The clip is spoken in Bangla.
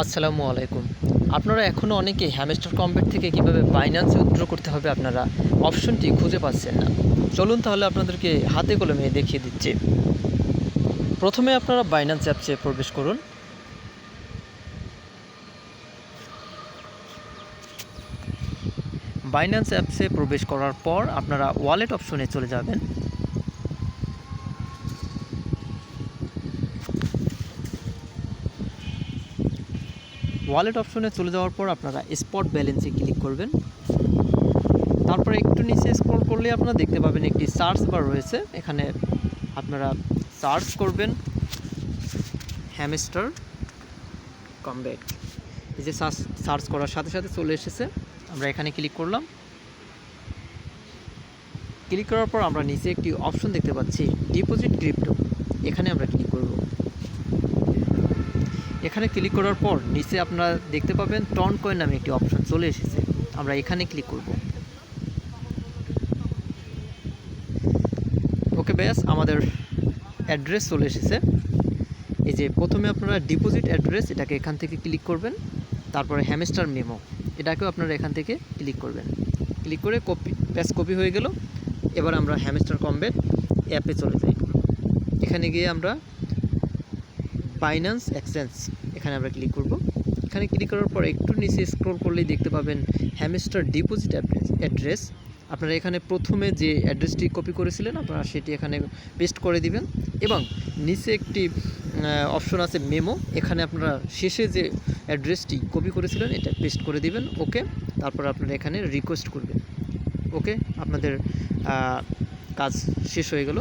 আসসালামু আলাইকুম। আপনারা এখনও অনেকে হ্যামস্টার কম্বেট থেকে কীভাবে বাইন্যান্সে উইথড্র করতে হবে আপনারা অপশনটি খুঁজে পাচ্ছেন না। চলুন তাহলে আপনাদেরকে হাতে কলমে দেখিয়ে দিচ্ছি। প্রথমে আপনারা বাইন্যান্স অ্যাপসে প্রবেশ করুন। বাইন্যান্স অ্যাপসে প্রবেশ করার পর আপনারা ওয়ালেট অপশনে চলে যাবেন। ওয়ালেট অপশনে চলে যাওয়ার পর আপনারা স্পট ব্যালেন্সে ক্লিক করবেন। তারপরে একটু নিচে স্ক্রল করলে আপনারা দেখতে পাবেন একটি সার্চ বার রয়েছে। এখানে আপনারা সার্চ করবেন হ্যামস্টার কমব্যাট এই যে সার্চ সার্চ করার সাথে সাথে চলে এসেছে। আমরা এখানে ক্লিক করলাম। ক্লিক করার পর আমরা নিচে একটি অপশন দেখতে পাচ্ছি ডিপোজিট ক্রিপ্টো এখানে আমরা ক্লিক করব। এখানে ক্লিক করার পর নিচে আপনারা দেখতে পাবেন টন কয়েন নামে একটি অপশন চলে এসেছে। আমরা এখানে ক্লিক করব। ওকে ব্যাস, আমাদের অ্যাড্রেস চলে এসেছে। এই যে প্রথমে আপনারা ডিপোজিট অ্যাড্রেস এটাকে এখান থেকে ক্লিক করবেন। তারপরে হ্যামস্টার মেমো এটাকেও আপনারা এখান থেকে ক্লিক করবেন। ক্লিক করে কপি প্যাস কপি হয়ে গেল। এবার আমরা হ্যামস্টার কমবেট অ্যাপে চলে যাই। এখানে গিয়ে আমরা বাইন্যান্স এক্সচেঞ্জ এখানে আমরা ক্লিক করব। এখানে ক্লিক করার পর একটু নিচে স্ক্রল করলেই দেখতে পাবেন হ্যামস্টার ডিপোজিট অ্যাড্রেস আপনারা এখানে প্রথমে যে অ্যাড্রেসটি কপি করেছিলেন, আপনারা সেটি এখানে পেস্ট করে দিবেন। এবং নিচে একটি অপশন আছে মেমো এখানে আপনারা শেষে যে অ্যাড্রেসটি কপি করেছিলেন, এটা পেস্ট করে দিবেন। ওকে তারপর আপনারা এখানে রিকোয়েস্ট করবেন। ওকে আপনাদের কাজ শেষ হয়ে গেল।